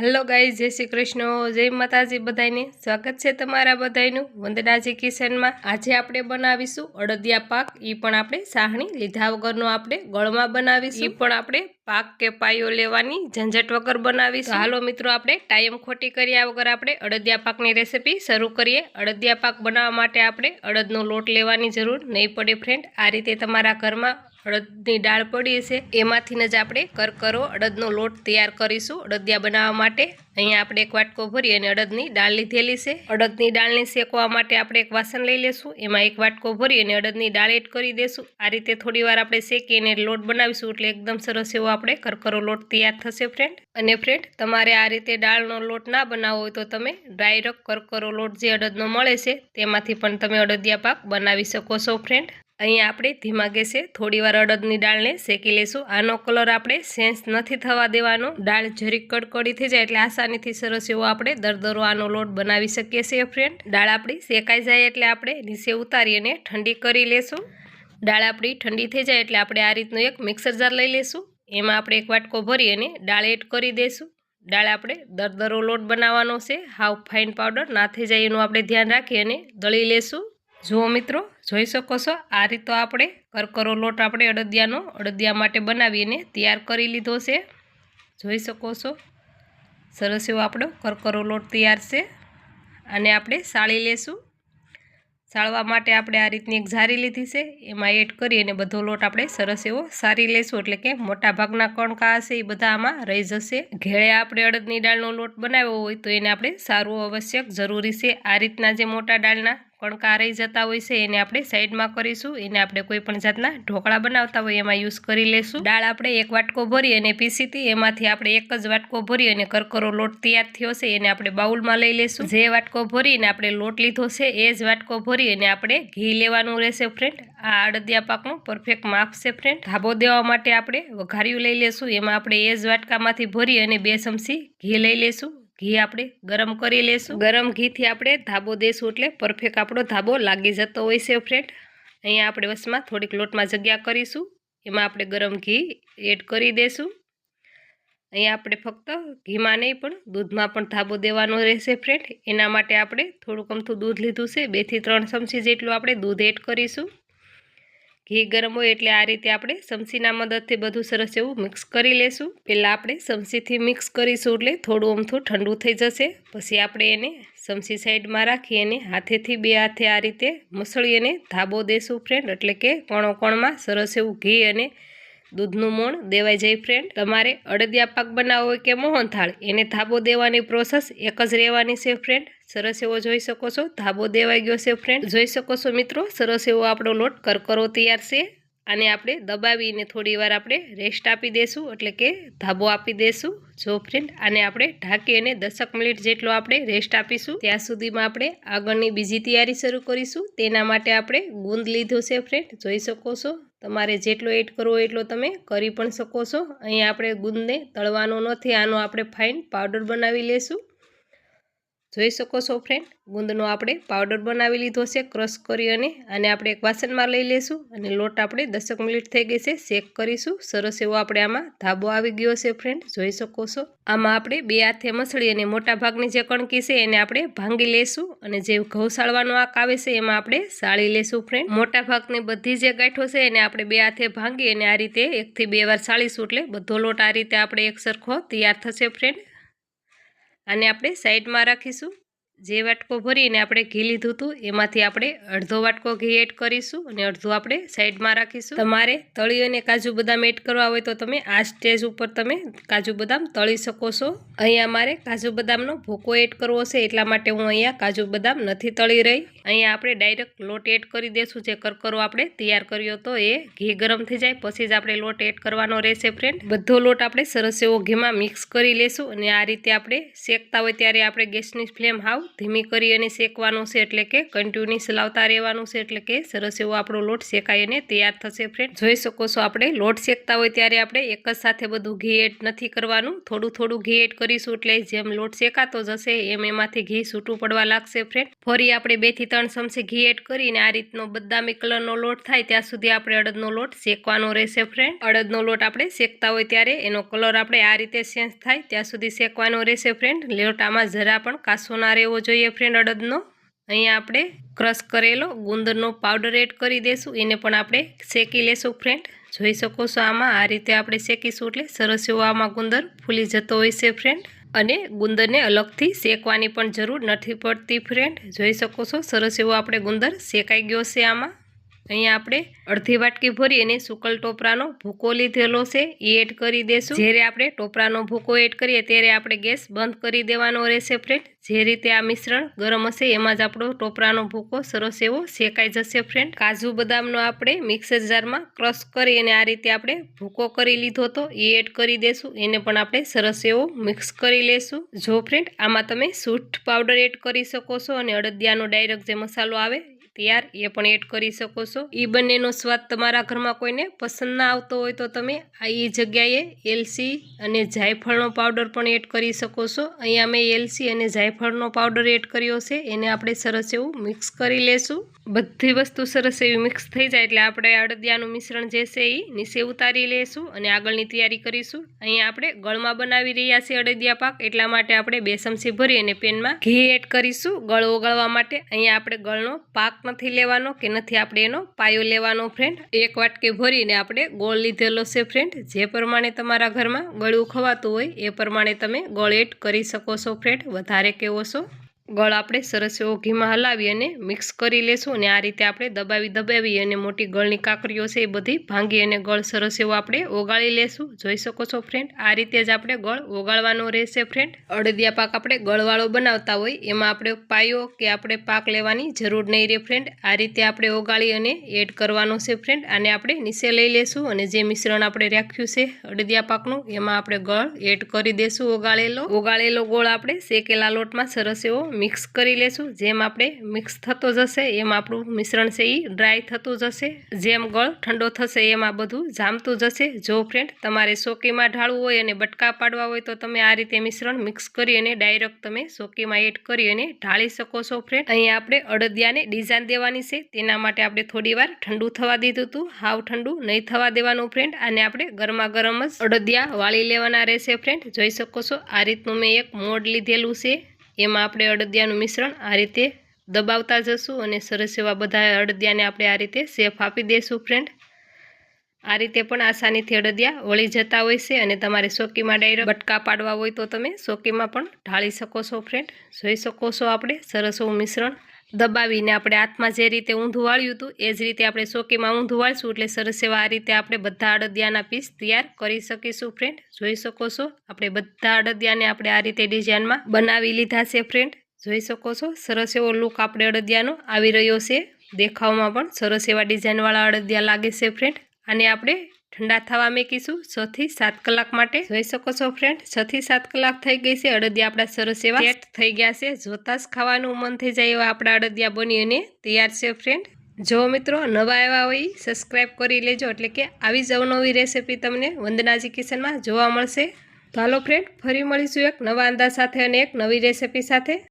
Hello ગાઈ જય શ્રી કૃષ્ણ, જય માતાજી બધાને સ્વાગત છે તમારા બધાનું વંદનાજી કિચનમાં. આજે આપણે બનાવીશું અડદિયા પાક. એ પણ આપણે સાહણી લીધા વગરનો આપણે ગળમાં બનાવીશું. એ પણ આપણે પાક કે પાયો લેવાની ઝંઝટ વગર બનાવીશું. હાલો મિત્રો, આપણે ટાઈમ ખોટી કર્યા વગર આપણે અડદિયા પાકની રેસીપી શરૂ કરીએ. અડદિયા પાક બનાવવા માટે આપણે અડદનો લોટ લેવાની જરૂર નહીં પડે ફ્રેન્ડ આ રીતે તમારા ઘરમાં અડદની દાળ પડી છે. એમાંથીને જ આપણે કરકરો, અડદનો લોટ તૈયાર કરીશું અડદિયા બનાવવા માટે. અહીંયા આપણે એક વાટકો ભરી અને અડદની દાળ લીધેલી છે. અડદની દાળને શેકવા માટે આપણે એક વાસણ લઈ લેશું. એમાં એક વાટકો ભરી અને અડદની દાળ એડ કરી દેશું. આ રીતે થોડી વાર આપણે શેકીને લોટ બનાવીશું એટલે એકદમ સરસ એવો આપણે કરકરો લોટ તૈયાર થશે ફ્રેન્ડ અને ફ્રેન્ડ તમારે આ રીતે દાળનો લોટ ના બનાવવો હોય તો તમે ડાયરેક્ટ કરકરો લોટ જે અડદનો મળે છે, તેમાંથી પણ તમે અડદિયા પાક બનાવી શકો છો ફ્રેન્ડ અહીંયા આપણે ધીમા ગેસે થોડી વાર અડદની દાળને શેકી લેશું. આનો કલર આપણે સેન્સ નથી થવા દેવાનો. દાળ જરીક કડકડી થઈ જાય એટલે આસાનીથી સરસ એવો આપણે દરદરો આનો લોટ બનાવી શકીએ છીએ ફ્રેન્ડ દાળ આપણી શેકાઈ જાય એટલે આપણે નીચે ઉતારી અને ઠંડી કરી લેશું. દાળ આપણી ઠંડી થઈ જાય એટલે આપણે આ રીતનું એક મિક્સર જાર લઈ લેશું. એમાં આપણે એક વાટકો ભરી અને દાળ એડ કરી દઈશું દાળ આપણે દરદરો લોટ બનાવવાનો છે. હાવ ફાઇન પાવડર ના થઈ જાય એનું આપણે ધ્યાન રાખી અને દળી લેશું. જુઓ મિત્રો, જોઈ શકો છો, આ રીતો આપણે કરકરો લોટ આપણે અડદિયાનો, અડદિયા માટે બનાવીને તૈયાર કરી લીધો છે. જોઈ શકો છો, સરસ એવો આપણો કરકરો લોટ તૈયાર છે. અને આપણે સાળી લેશું. સાળવા માટે આપણે આ રીતની એક ઝારી લીધી છે, એમાં એડ કરી અને બધો લોટ આપણે સરસ એવો સારી લેશું, એટલે કે મોટા ભાગના કણકા હશે એ બધા આમાં રહી જશે. ઘેળે આપણે અડદની દાળનો લોટ બનાવ્યો હોય તો એને આપણે સારું, આવશ્યક, જરૂરી છે આ રીતના જે મોટા દાળના કણકા રહી જતા હોય છે, એને આપણે સાઈડમાં કરીશું. એને આપણે કોઈ પણ જાતના ઢોકળા બનાવતા હોય એમાં યુઝ કરી લેશું. દાળ આપણે એક વાટકો ભરી અને પીસી હતી. એમાંથી આપણે એક જ વાટકો ભરી અને કરકરો લોટ તૈયાર થયો છે, એને આપણે બાઉલમાં લઈ લેશું. જે વાટકો ભરીને આપણે લોટ લીધો છે, એ જ વાટકો ભરી અને આપણે ઘી લેવાનું રહેશે ફ્રેન્ડ આ અડદિયા પાકનું પરફેક્ટ માપ છે ફ્રેન્ડ ધાબો દેવા માટે આપણે વઘાર્યું લઈ લેશું. એમાં આપણે એ જ વાટકામાંથી ભરી અને બે ચમચી ઘી લઈ લેશું. ઘી આપણે ગરમ કરી લેશું. ગરમ ઘીથી આપણે ધાબો દેશું એટલે પરફેક્ટ આપણો ધાબો લાગી જતો હોય છે ફ્રેન્ડ અહીંયા આપણે વસમાં થોડીક લોટમાં જગ્યા કરીશું. એમાં આપણે ગરમ ઘી એડ કરી દેશું. અહીંયા આપણે ફક્ત ઘીમાં નહીં પણ દૂધમાં પણ ધાબો દેવાનો રહેશે ફ્રેન્ડ એના માટે આપણે થોડુંક અમથું દૂધ લીધું છે. બેથી ત્રણ ચમચી જેટલું આપણે દૂધ એડ કરીશું. ઘી ગરમ હોય એટલે આ રીતે આપણે ચમચીના મદદથી બધું સરસ એવું મિક્સ કરી લેશું. પહેલાં આપણે ચમચીથી મિક્સ કરીશું એટલે થોડું અમથું ઠંડુ થઈ જશે. પછી આપણે એને ચમચી સાઈડમાં રાખી અને હાથેથી બે હાથે આ રીતે મસળી અને ધાબો દેશું ફ્રેન્ડ એટલે કે કણો કણમાં સરસ એવું ઘી અને દૂધનું મોણ દેવાઈ જાય ફ્રેન્ડ તમારે અડદિયા પાક બનાવવો હોય કે મોહનથાળ, એને ધાબો દેવાની પ્રોસેસ એક જ રહેવાની છે ફ્રેન્ડ સરસ એવો જોઈ શકો છો, ધાબો દેવાઈ ગયો છે ફ્રેન્ડ જોઈ શકો છો મિત્રો, સરસ એવો આપણો લોટ કરકરો તૈયાર છે. આને આપણે દબાવીને થોડી વાર આપણે રેસ્ટ આપી દઈશું એટલે કે ધાબો આપી દઈશું જો ફ્રેન્ડ આને આપણે ઢાંકી અને દસક મિનિટ જેટલો આપણે રેસ્ટ આપીશું. ત્યાં સુધીમાં આપણે આગળની બીજી તૈયારી શરૂ કરીશું. તેના માટે આપણે ગુંદ લીધો છે ફ્રેન્ડ જોઈ શકો છો તમારે જેટલો એડ કરવો એટલો તમે કરી પણ શકો છો. અહીં આપણે ગુંદને તળવાનો નથી. આનો આપણે ફાઇન પાવડર બનાવી લેશું. જોઈ શકો છો ફ્રેન્ડ ગુંદનો આપણે પાવડર બનાવી લીધો છે ક્રશ કરી અને આને આપણે એક વાસણમાં લઈ લેશું અને લોટ આપણે દસક મિનિટ થઈ ગઈ છે શેક કરીશું. સરસ એવો આપણે આમાં ધાબો આવી ગયો છે ફ્રેન્ડ જોઈ શકો છો. આમાં આપણે બે હાથે મસળી અને મોટા ભાગની જે કણકી છે એને આપણે ભાંગી લેશું અને જે ઘઉં સાળવાનો આંક આવે છે એમાં આપણે સાળી લેશું ફ્રેન્ડ મોટા ભાગની બધી જે ગાંઠો છે એને આપણે બે હાથે ભાંગી અને આ રીતે એકથી બે વાર સાળીશું એટલે બધો લોટ આ રીતે આપણે એક સરખો તૈયાર થશે ફ્રેન્ડ આને આપણે સાઈડમાં રાખીશું. જે વાટકો ભરીને આપણે ઘી લીધું હતું, એમાંથી આપણે અડધો વાટકો ઘી એડ કરીશું અને અડધો આપણે સાઈડમાં રાખીશું. તમારે તળી અને કાજુ બદામ એડ કરવા હોય તો તમે આ સ્ટેજ ઉપર તમે કાજુ બદામ તળી શકો છો. અહીંયા મારે કાજુ બદામનો ભૂકો એડ કરવો છે, એટલા માટે હું અહીંયા કાજુ બદામ નથી તળી રહી. અહીંયા આપણે ડાયરેક્ટ લોટ એડ કરી દેશું, જે કરકરો આપણે તૈયાર કર્યો હતો, એ ઘી ગરમ થઈ જાય, પછી જ આપણે લોટ એડ કરવાનો રહેશે ફ્રેન્ડ બધો લોટ આપણે સરસ એવો ઘીમાં મિક્સ કરી લેશું અને આ રીતે આપણે શેકતા હોય ત્યારે આપણે ગેસની ફ્લેમ હાવ ધીમી કરી અને શેકવાનું છે એટલે કે કન્ટિન્યુઅસ લાવતા રહેવાનું છે એટલે કે સરસ એવો આપણો લોટ શેકાઈ અને તૈયાર થશે ફ્રેન્ડ જોઈ શકો છો આપણે, લોટ શેકતા હોય ત્યારે આપણે એક જ સાથે બધું ઘી એડ નથી કરવાનું. થોડું થોડું ઘી એડ કરીશું એટલે જેમ લોટ શેકાતો જશે એમ એમાંથી ઘી છૂટું પડવા લાગશે ફ્રેન્ડ ફરી આપણે બેથી ત્રણ ચમચી ઘી એડ કરીને આ રીતનો બદામી કલરનો લોટ થાય ત્યાં સુધી આપણે અડદનો લોટ શેકવાનો રહેશે ફ્રેન્ડ અડદનો લોટ આપણે શેકતા હોય ત્યારે એનો કલર આપણે આ રીતે ચેન્જ થાય ત્યાં સુધી શેકવાનો રહેશે ફ્રેન્ડ લોટ આમાં જરા પણ કાસો ના રહેવો જોઈએ ફ્રેન્ડ અડદનો. અહીંયા આપણે ક્રશ કરેલો ગુંદરનો પાવડર એડ કરી દઈશું એને પણ આપણે શેકી લેશું ફ્રેન્ડ જોઈ શકો છો આમાં આ રીતે આપણે શેકીશું એટલે સરસ એવો આમાં ગુંદર ફૂલી જતો હોય છે ફ્રેન્ડ અને ગુંદરને અલગથી શેકવાની પણ જરૂર નથી પડતી ફ્રેન્ડ જોઈ શકો છો, સરસ એવો આપણે ગુંદર શેકાઈ ગયો છે આમાં. અહીંયા આપણે અડધી વાટકી ભરી અને સુકલ ટોપરાનો ભૂકો લીધેલો છે, એ એડ કરી દેશું. જ્યારે આપણે ટોપરાનો ભૂકો એડ કરીએ ત્યારે આપણે ગેસ બંધ કરી દેવાનો રહેશે ફ્રેન્ડ જે રીતે આ મિશ્રણ ગરમ હશે એમાં જ આપણો ટોપરાનો ભૂકો સરસ એવો શેકાઈ જશે ફ્રેન્ડ કાજુ બદામનો આપણે મિક્સર જારમાં ક્રશ કરી અને આ રીતે આપણે ભૂકો કરી લીધો હતો એ એડ કરી દેશું. એને પણ આપણે સરસ એવો મિક્સ કરી લેશું. જો ફ્રેન્ડ આમાં તમે સૂઠ પાવડર એડ કરી શકો છો અને અડદિયાનો ડાયરેક્ટ જે મસાલો આવે તૈયાર, એ પણ એડ કરી શકો છો. એ બંનેનો સ્વાદ તમારા ઘરમાં કોઈને પસંદ ના આવતો હોય તો તમે આ એ જગ્યાએ એલસી અને જાયફળનો પાવડર પણ એડ કરી શકો છો. અહીંયા મેં એલસી અને જાયફળનો પાવડર એડ કર્યો છે. એને આપણે સરસ એવું મિક્સ કરી લેશું. બધી વસ્તુ સરસ એવી મિક્સ થઈ જાય એટલે આપણે અડદિયાનું મિશ્રણ જે છે એ નીચે ઉતારી લેશું અને આગળની તૈયારી કરીશું. અહીંયા આપણે ગળમાં બનાવી રહ્યા છીએ અડદિયા પાક, એટલા માટે આપણે બે ચમચી ભરી અને પેનમાં ઘી એડ કરીશું. ગળ ઓગળવા માટે અહીંયા આપણે ગળનો પાક નથી લેવાનો કે નથી આપણે એનો? પાયો લેવાનો ફ્રેન્ડ એક વાટકી ભરીને આપણે ગોળ લીધેલો છે ફ્રેન્ડ જે પ્રમાણે તમારા ઘરમાં ગળું ખવાતું હોય, એ પ્રમાણે તમે ગોળ એડ કરી શકો છો ફ્રેન્ડ વધારે કેવો છો? ગળ આપણે સરસ એવો ઘીમાં હલાવી અને મિક્સ કરી લેશું અને આ રીતે આપણે દબાવી દબાવી અને મોટી ગળની કાકરીઓ છે એ બધી ભાંગી અને ગળ સરસ એવો આપણે ઓગાળી લેશું. જોઈ શકો છો ફ્રેન્ડ આ રીતે જ આપણે ગળ ઓગાળવાનો રહેશે ફ્રેન્ડ અડદિયા પાક આપણે ગળવાળો બનાવતા હોય, એમાં આપણે પાયો કે આપણે પાક લેવાની જરૂર નહીં રહે ફ્રેન્ડ આ રીતે આપણે ઓગાળી અને એડ કરવાનો છે ફ્રેન્ડ આને આપણે નીચે લઈ લેશું અને જે મિશ્રણ આપણે રાખ્યું છે અડદિયા પાકનું, એમાં આપણે ગળ એડ કરી દેશું ઓગાળેલો. ઓગાળેલો ગોળ આપણે શેકેલા લોટમાં સરસ એવો મિક્સ કરી લેશું. જેમ આપણે મિક્સ થતો જશે એમ આપણું મિશ્રણ છે એ ડ્રાય થતું જશે. જેમ ગળ ઠંડો થશે એમાં બધું જામતું જશે. જો ફ્રેન્ડ તમારે સોકીમાં ઢાળવું હોય અને બટકા પાડવા હોય તો તમે આ રીતે મિશ્રણ મિક્સ કરી અને ડાયરેક્ટ તમે સોકીમાં એડ કરી અને ઢાળી શકો છો ફ્રેન્ડ અહીંયા આપણે અડદિયાને ડિઝાઇન દેવાની છે. તેના માટે આપણે થોડી વાર ઠંડુ થવા દીધું હતું. હાવ ઠંડુ નહીં થવા દેવાનું ફ્રેન્ડ અને આપણે ગરમા ગરમ જ અડદિયા વાળી લેવાના રહેશે ફ્રેન્ડ જોઈ શકો છો, આ રીતનું મેં એક મોડ લીધેલું છે. એમાં આપણે અડદિયાનું મિશ્રણ આ રીતે દબાવતા જશું અને સરસ એવા બધા અડદિયાને આપણે આ રીતે શેફ આપી દઈશું ફ્રેન્ડ આ રીતે પણ આસાનીથી અડદિયા વળી જતા હોય છે અને તમારે સોકીમાં ડાયરેક્ટ બટકા પાડવા હોય તો તમે સોકીમાં પણ ઢાળી શકો છો ફ્રેન્ડ જોઈ શકો છો આપણે સરસ એવું મિશ્રણ. દબાવીને આપણે હાથમાં જે રીતે ઊંધું વાળ્યું હતું, એ જ રીતે આપણે સોકીમાં ઊંધું વાળશું. એટલે સરસ એવા આ રીતે આપણે બધા અડદિયાના પીસ તૈયાર કરી શકીશું ફ્રેન્ડ જોઈ શકો છો? આપણે બધા અડદિયાને આપણે આ રીતે ડિઝાઇનમાં બનાવી લીધા છે ફ્રેન્ડ જોઈ શકો છો? સરસ એવો લુક આપણે અડદિયાનો આવી રહ્યો છે. દેખાવમાં પણ સરસ એવા ડિઝાઇનવાળા અડદિયા લાગે છે ફ્રેન્ડ આને આપણે ઠંડા થવા મેકીશું. છ થી સાત કલાક માટે. જોઈ શકો છો ફ્રેન્ડ છ થી સાત કલાક થઈ ગઈ છે. અડદિયા આપણા સરસ એવા સેટ થઈ ગયા છે. જોતા જ ખાવાનું મન થઈ જાય એવા આપણા અડદિયા બની અને તૈયાર છે ફ્રેન્ડ જો મિત્રો નવા એવા હોય સબસ્ક્રાઈબ કરી લેજો. એટલે કે આવી જ અવનવી રેસીપી તમને વંદનાજી કિચનમાં જોવા મળશે. હાલો ફ્રેન્ડ ફરી મળીશું એક નવા અંદાજ સાથે અને એક નવી રેસીપી સાથે.